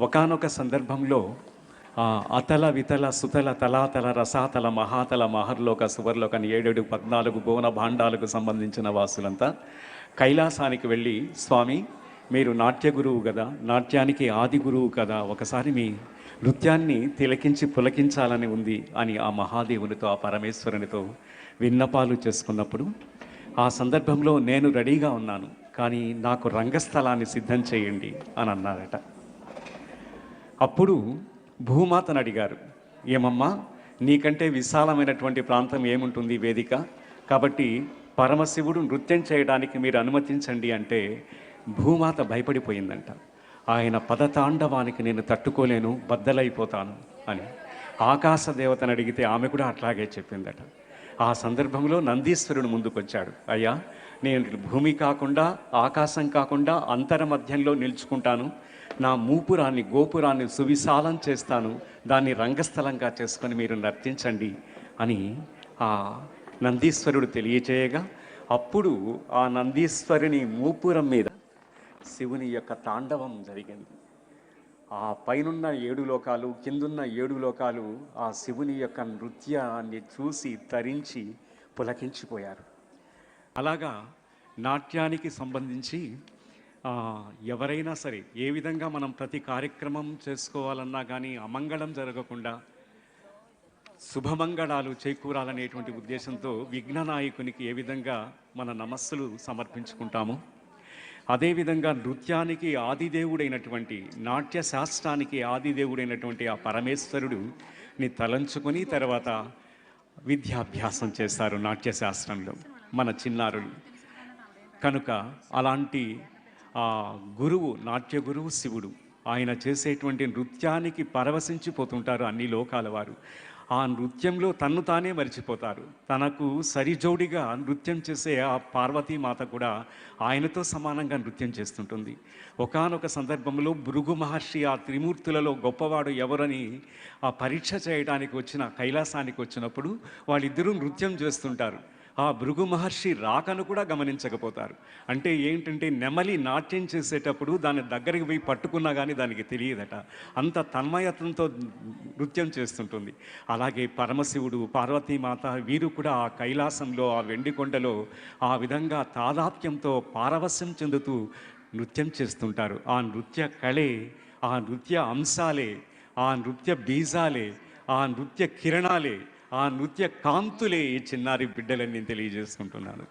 ఒకానొక సందర్భంలో అతల వితల సుతల తలాతల రసాతల మహాతల మహర్లోక సువర్లోక అని ఏడేడు పద్నాలుగు భువన భాండాలకు సంబంధించిన వాసులంతా కైలాసానికి వెళ్ళి స్వామి మీరు నాట్య గురువు కదా నాట్యానికి ఆది గురువు కదా ఒకసారి మీ నృత్యాన్ని తిలకించి పులకించాలని ఉంది అని ఆ మహాదేవునితో ఆ పరమేశ్వరునితో విన్నపాలు చేసుకున్నప్పుడు ఆ సందర్భంలో నేను రెడీగా ఉన్నాను కానీ నాకు రంగస్థలాన్ని సిద్ధం చేయండి అని అన్నారట. అప్పుడు భూమాతను అడిగారు ఏమమ్మా నీకంటే విశాలమైనటువంటి ప్రాంతం ఏముంటుంది వేదిక? కాబట్టి పరమశివుడు నృత్యం చేయడానికి మీరు అనుమతించండి అంటే భూమాత భయపడిపోయిందంట. ఆయన పదతాండవానికి నేను తట్టుకోలేను బద్దలైపోతాను అని ఆకాశ దేవతను అడిగితే ఆమె కూడా అట్లాగే చెప్పిందట. ఆ సందర్భంలో నందీశ్వరుడు ముందుకొచ్చాడు. అయ్యా నేను భూమి కాకుండా ఆకాశం కాకుండా అంతర మధ్యంలో నిల్చుకుంటాను. నా మూపురాన్ని గోపురాన్ని సువిశాలం చేస్తాను. దాన్ని రంగస్థలంగా చేసుకొని మీరు నర్తించండి అని ఆ నందీశ్వరుడు తెలియచేయగా అప్పుడు ఆ నందీశ్వరుని మూపురం మీద శివుని యొక్క తాండవం జరిగింది. ఆ పైనున్న ఏడు లోకాలు కిందున్న ఏడు లోకాలు ఆ శివుని యొక్క నృత్యాన్ని చూసి తరించి పులకించిపోయారు. అలాగా నాట్యానికి సంబంధించి ఎవరైనా సరే ఏ విధంగా మనం ప్రతి కార్యక్రమం చేసుకోవాలన్నా కానీ అమంగళం జరగకుండా శుభమంగళాలు చేకూరాలనేటువంటి ఉద్దేశంతో విఘ్ననాయకునికి ఏ విధంగా మన నమస్సులు సమర్పించుకుంటాము అదేవిధంగా నృత్యానికి ఆదిదేవుడైనటువంటి నాట్య శాస్త్రానికి ఆదిదేవుడైనటువంటి ఆ పరమేశ్వరుడుని తలంచుకొని తర్వాత విద్యాభ్యాసం చేస్తారు నాట్య శాస్త్రంలో మన చిన్నారులు. కనుక అలాంటి ఆ గురువు నాట్య గురువు శివుడు ఆయన చేసేటువంటి నృత్యానికి పరవశించిపోతుంటారు అన్ని లోకాల వారు. ఆ నృత్యంలో తన్ను తానే మరిచిపోతారు. తనకు సరిజోడిగా నృత్యం చేసే ఆ పార్వతీమాత కూడా ఆయనతో సమానంగా నృత్యం చేస్తుంటుంది. ఒకానొక సందర్భంలో భృగు మహర్షి ఆ త్రిమూర్తులలో గొప్పవాడు ఎవరని ఆ పరీక్ష చేయడానికి వచ్చిన కైలాసానికి వచ్చినప్పుడు వాళ్ళిద్దరూ నృత్యం చేస్తుంటారు. ఆ భృగు మహర్షి రాకను కూడా గమనించకపోతారు. అంటే ఏంటంటే నెమలి నాట్యం చేసేటప్పుడు దాని దగ్గరికి పోయి పట్టుకున్నా కానీ దానికి తెలియదట. అంత తన్మయత్వంతో నృత్యం చేస్తుంటుంది. అలాగే పరమశివుడు పార్వతీమాత వీరు కూడా ఆ కైలాసంలో ఆ వెండికొండలో ఆ విధంగా తాదాత్యంతో పారవస్యం చెందుతూ నృత్యం చేస్తుంటారు. ఆ నృత్య కళే ఆ నృత్య అంశాలే ఆ నృత్య బీజాలే ఆ నృత్య కిరణాలే ఆ నృత్య కాంతులే ఈ చిన్నారి బిడ్డలని నేను తెలియజేసుకుంటున్నాను.